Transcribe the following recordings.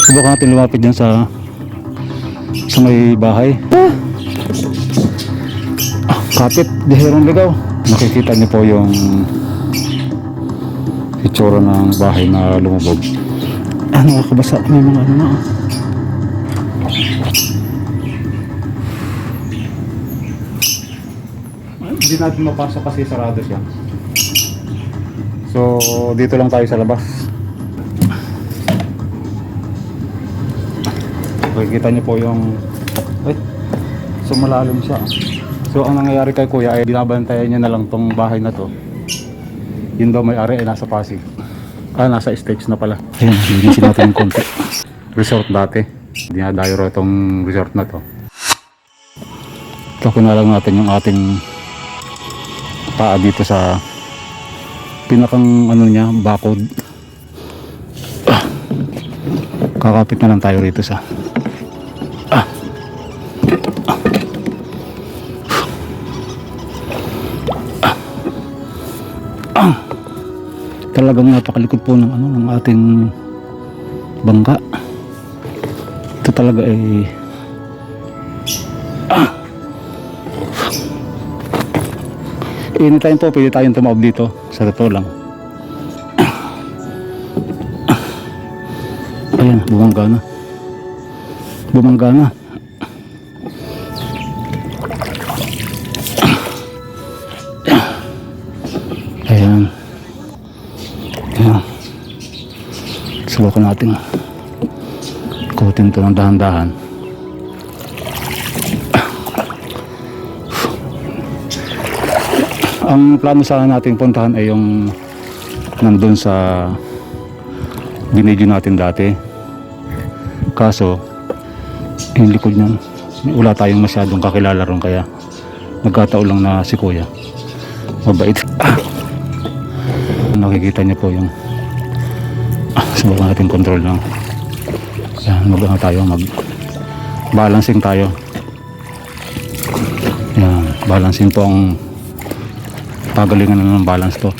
Subukan natin lumapit dyan sa sa may bahay. Ah, kapit, diherong ligaw. Nakikita niyo po yung itsura ng bahay na lumubog. Ah, nakakabasa. May mga ano na. ah. Hindi natin mapasok kasi sarado siya. So, dito lang tayo sa labas. Makikita niyo po yung... Ay, so malalim siya. So, ang nangyayari kay kuya ay binabantayan niya na lang tong bahay na to. Yun daw may-ari ay nasa Pasig. Ah, nasa States na pala. Ayan, linisin natin yung konti. Resort dati. Dinadayo ro itong resort na to. Ito na lang natin yung ating paa dito sa pinakang ano niya, bakod. Ah. Kakapit na lang tayo rito sa Talagang napakalikod po ng ano ng ating bangka. Ito talaga ay Anytime po, pwede tayong tumawag dito. Sa totoo lang. Ayan, bumangga na. Bumangga na. Subukan natin. Ikutin ito ng dahan-dahan. Ang plano sana nating puntahan ay yung nandun sa binidyo natin dati. Kaso, yung likod niyan, wala tayong masyadong kakilala ron kaya nagkataon lang na si kuya. Mabait. Nakikita niyo po yung ah, subukan natin control lang. Yan, mag ano tayo, mag balancing tayo. Yan, balancing po ang pagalingan ng balance to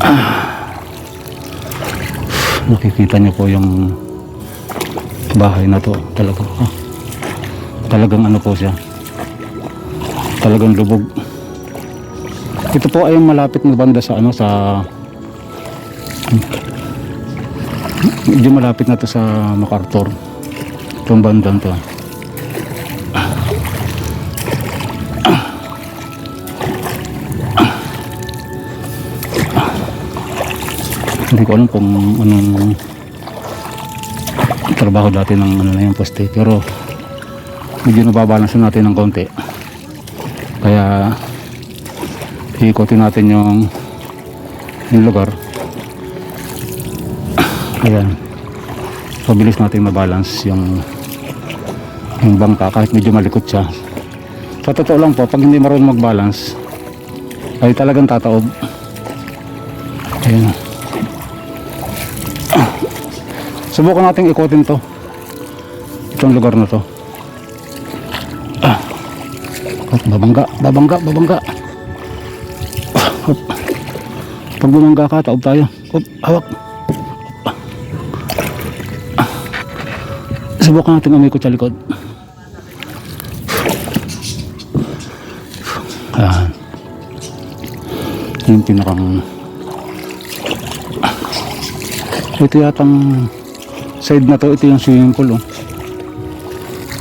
ah. nakikita niyo po yung bahay na to talaga ah. talagang ano po siya talagang lubog ito po ay malapit na banda sa ano sa medyo malapit na to sa MacArthur. Itong bandang to. Hindi ko alam kung anong trabaho dati ng ano na yung poste pero medyo nababalance natin ng konti. Kaya ikutin natin yung yung lugar ayan pabilis natin mabalance yung yung bangka kahit medyo malikot siya sa totoo lang po pag hindi marunong magbalance ay talagang tataob ayan Subukan natin ikutin to. Itong lugar na to. Ah. Babangga, babangga, babangga. Pag bumangga ka, taob tayo. Hop, hawak. Subukan natin umikot sa likod. Ayan. Yung pinakang ito yatang side na to ito yung swimming pool oh.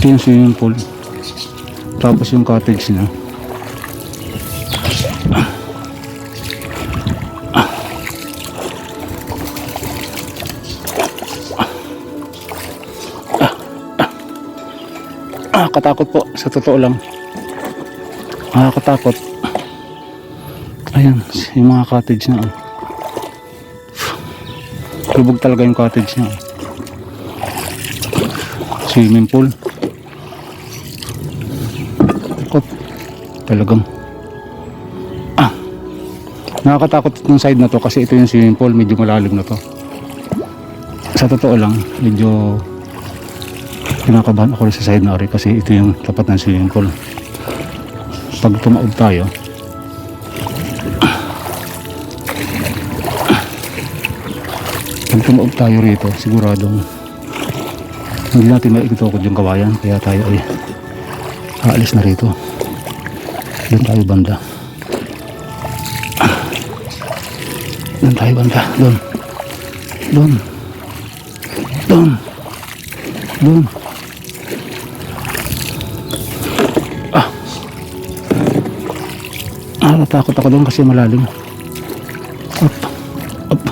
ito yung swimming pool tapos yung cottage niya ah, katakot po sa totoo lang. Nakakatakot. Ayan yung mga cottage na oh. lubog talaga yung cottage niya swimming pool. Kot, talagang. Ah. Nakakatakot itong side na to kasi ito yung swimming pool medyo malalim na to. Sa totoo lang medyo kinakabahan ako rin sa side na rin kasi ito yung tapat ng swimming pool pag tumaob tayo pag tumawag tayo rito, siguradong hindi natin maikitukod yung kawayan, kaya tayo ay aalis na rito. Doon tayo banda. Doon tayo banda. Doon. Doon. Doon. Doon. Ah, natakot ako doon kasi malalim. Up. Up.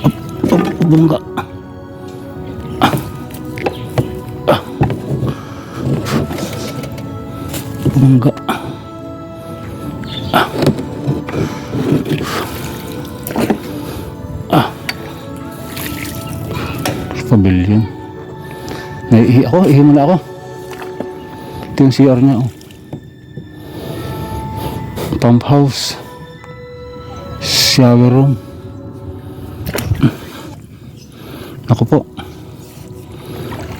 Up. Up. Bungga. Ah. Ah. Bungga. pavilion. Naiihi ako, ihi muna ako. Ito yung CR niya, oh. Pump house. Shower room. Ako po.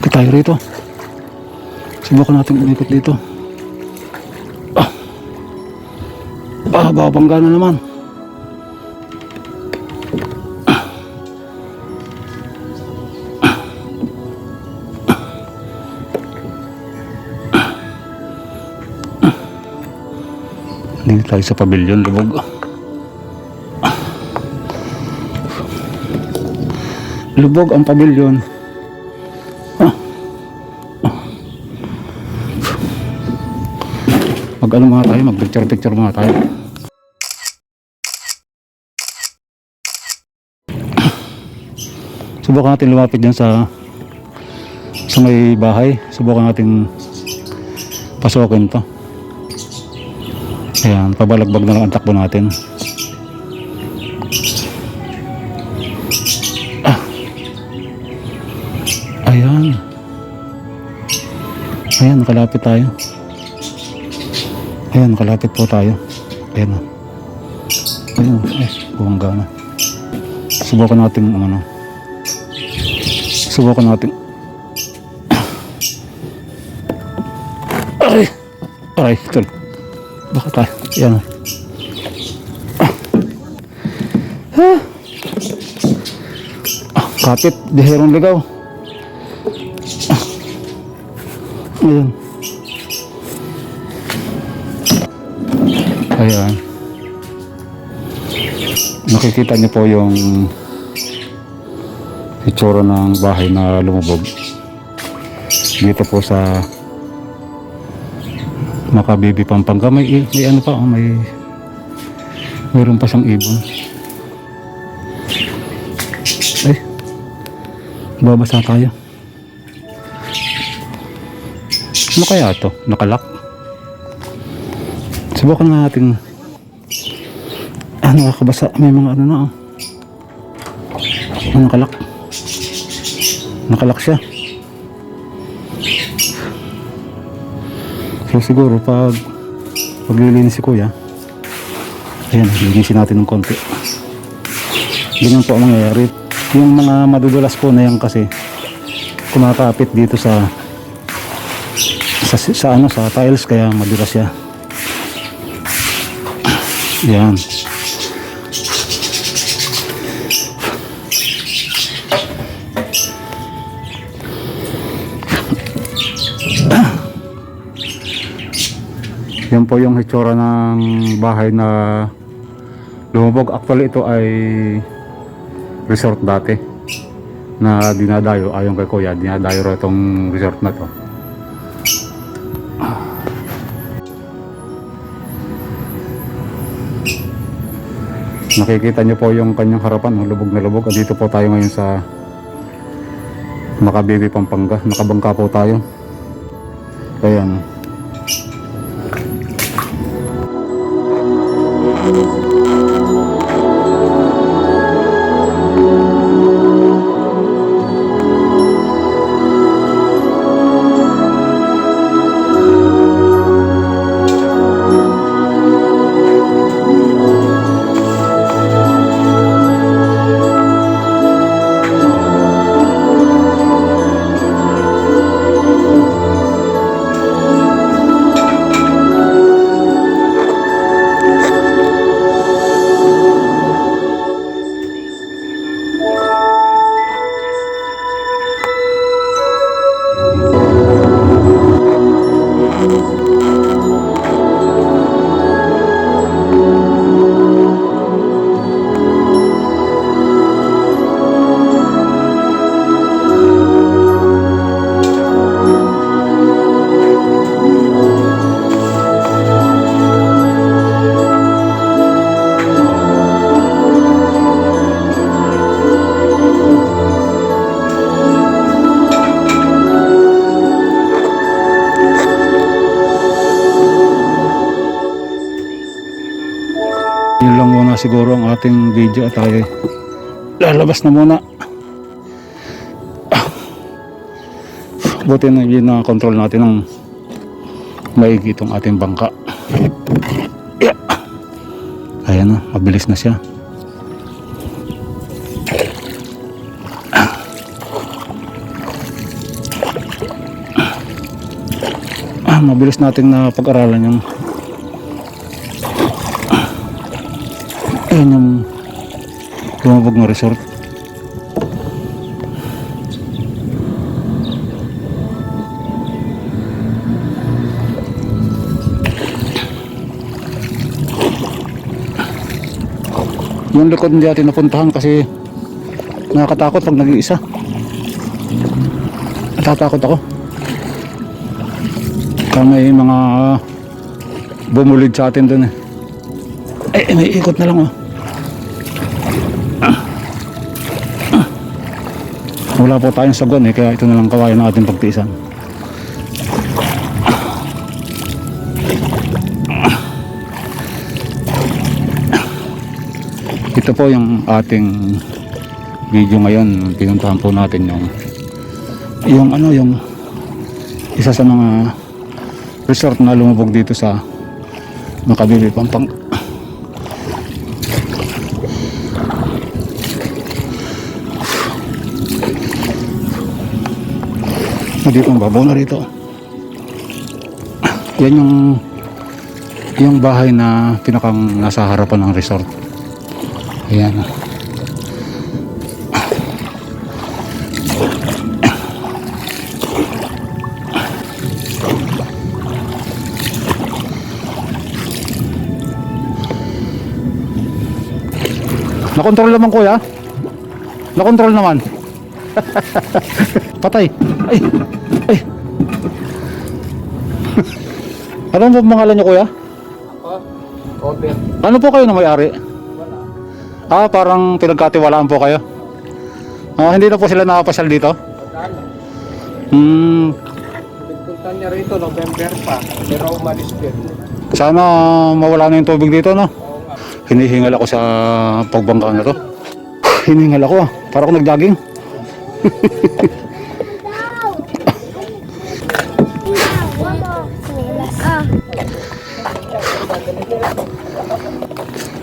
Tayo rito. Subukan natin umikot dito. Ah, ah babangga na naman. Dito tayo sa pavilion, lubog. Lubog ang pavilion. Mag ano mga tayo, mag picture picture mga tayo. Subukan natin lumapit dyan sa sa may bahay. Subukan natin pasukin to. Ayan, pabalagbag na lang ang takbo natin. Ah. Ayan. Ayan, nakalapit tayo. Ayan, nakalapit po tayo. Ayan na. Ayan, eh, bumangga na. Subukan natin ang ano. Subukan natin. Aray! Aray, tol. Baka tayo. Yan. Ah. Ah. Kapit. Diherong ligaw. Ah. Ayan. Ayan. Nakikita niyo po yung itsura ng bahay na lumubog. Dito po sa Makabibi Pampanga may, may ano pa oh, may mayroon pa siyang ibon. Ay babasa tayo. Ano kaya to? Nakalak? Subukan na natin. Ah nakakabasa. May mga ano na oh. Nakalak. Nakalak siya So siguro pag paglilinis si kuya, ayan, linisin natin ng konti. Ganyan po ang mangyayari. Yung mga madudulas po na yan kasi kumakapit dito sa sa, sa ano sa tiles kaya madulas siya. Yan. Yan po yung hitsura ng bahay na lumubog. Actually ito ay resort dati na dinadayo. Ayon kay kuya dinadayo raw itong resort na to. Nakikita niyo po yung kanyang harapan oh, lubog na lubog. Dito po tayo ngayon sa Makabibi Pampanga. Nakabangka po tayo. Ayan siguro ang ating video at tayo lalabas na muna. Ah. Buti na yun na control natin ng maigi itong ating bangka. Yeah. Ayan na, mabilis na siya. Ah, mabilis nating na pag-aralan yung Ayan yung lumabog na resort. Yung likod hindi natin napuntahan kasi nakakatakot pag nag-iisa. Natatakot ako. Kaya may mga bumulid sa atin dun eh. Eh, may ikot na lang oh. Wala po tayong sagon eh, kaya ito na lang kawayan ng ating pagtiisan. Ito po yung ating video ngayon. Pinuntahan po natin yung yung ano yung isa sa mga resort na lumubog dito sa Makabibi Pampang. Ah, dito ang babaw na rito. Yan yung yung bahay na pinakang nasa harapan ng resort. Ayan. Nakontrol naman kuya. Nakontrol naman. Patay. Ay. Ay. ano po pangalan niyo kuya? Over. Ano po kayo na may-ari? Ah, parang pinagkatiwalaan po kayo. Ah, hindi na po sila nakapasyal dito? Pagkaan. Hmm, Pinpunta niya rito November pa. Pero umalis din. sana mawala na yung tubig dito, no? Hinihingal ako sa pagbangka na to. Hinihingal ako ah. Para ako nag-jogging.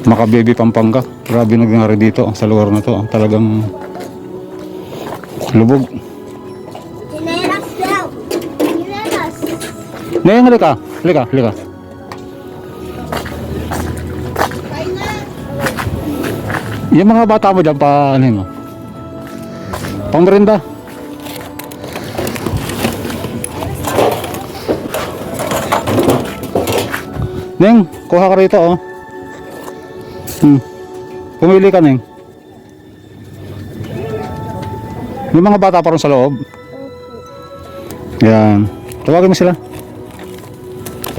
Makababy Pampanga. Grabe nangyari dito sa lugar na to. Talagang lubog. Chinelas daw. Chinelas. Neng, halika. Halika, halika. Yung mga bata mo dyan, pa ano mo? Pang merinda. Neng, kuha ka rito oh. Hmm. Pumili ka, Neng. May mga bata pa sa loob. Yan. Tawagin mo sila.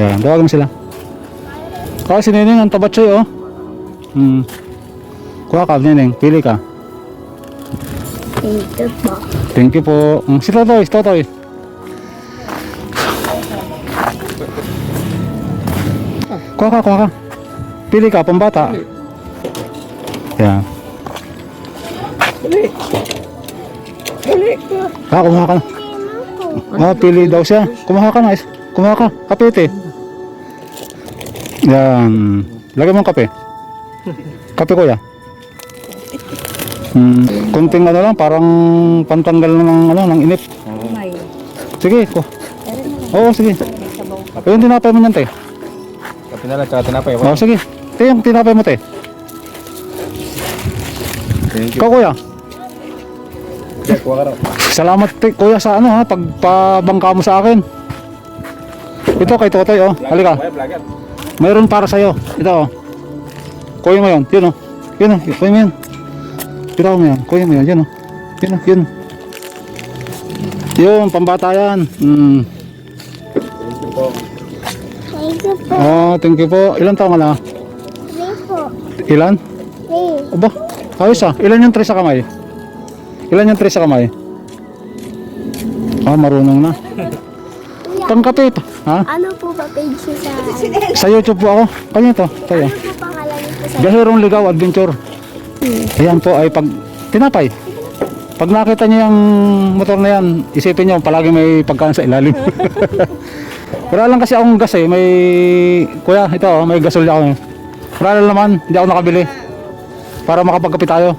Yan, tawagin mo sila. Kasi si Neneng, ang tabat sa'yo, oh. Hmm. Kuha ka, Neneng. Pili ka. Ito po. Thank you po. Mm, si Totoy, si Totoy. Kuha ka, kuha ka. Pili ka, pambata. Yan. Dali. Dali. Ah, kumuha ka na. Ah, pili daw siya. Kumuha ka na. Kumuha ka. Kapite. Yan. Lagay mo ang kape. Kape kuya. Hmm, kunting ano lang, parang pantanggal ng ano, ng init. May. Sige, ko. Oo, sige. Ayun, tinapay mo niyan, te. Kapi na lang, tsaka tinapay. Oo, sige. Te, yung tinapay mo, te. Thank Ikaw, kuya. Jack, kuha ka raw. Salamat, te, kuya, sa ano, ha, pagpabangka mo sa akin. Ito, kay Totoy, oh. Halika. Mayroon para sa'yo. Ito, oh. Kuya mo yun. Yun, oh. Yun, oh. Kuya mo yun. Tira mo yan. Kuya mo yan. Yun, oh. Yun, oh. Yun. Yun, pambata yan. Hmm. Thank you po. Thank you po. Oh, thank you po. Ilan taong ka na? Three po. Ilan? Three. Aba, ayos ah. Ilan yung tres sa kamay? Ilan yung tres sa kamay? Ah, marunong na. Kuya, Pangkape pa. Ha? ano po ba page sa... Sa YouTube po ako. Kanya to. Tayo. Ano po pangalan niyo Gahirong Ligaw Adventure. Ayan po ay pag tinapay. Pag nakita niyo yung motor na yan, isipin niyo palagi may pagkaan sa ilalim. Wala lang kasi akong gas eh. May, kuya, ito oh, may gasol ako. eh. Wala lang naman, hindi ako nakabili. Para makapagkapit tayo.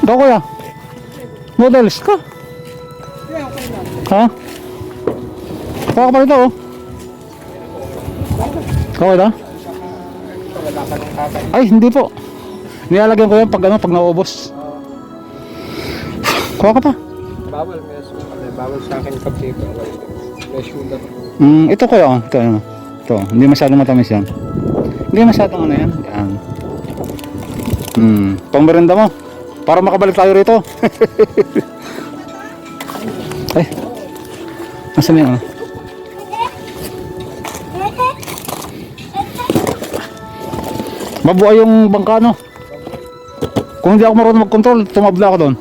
Ikaw kuya, models ka. Ha? Kuha ka pa rito oh. Okay na? Ay, hindi po. Nilalagyan ko yan pag ano, pag nauubos. Kuha ka pa. Bawal, eh. Bawal sa akin kape ko. May sugar. Mm, ito kuya, oh. ito, ano. Ito, hindi masyadong matamis yan. Hindi masyadong ano yan. Yan. Hmm, pang merenda mo. Para makabalik tayo rito. Ay. Nasaan yan, ano? Mabuhay yung bangka, no? Kung hindi ako marunong mag-control, tumabla ako doon.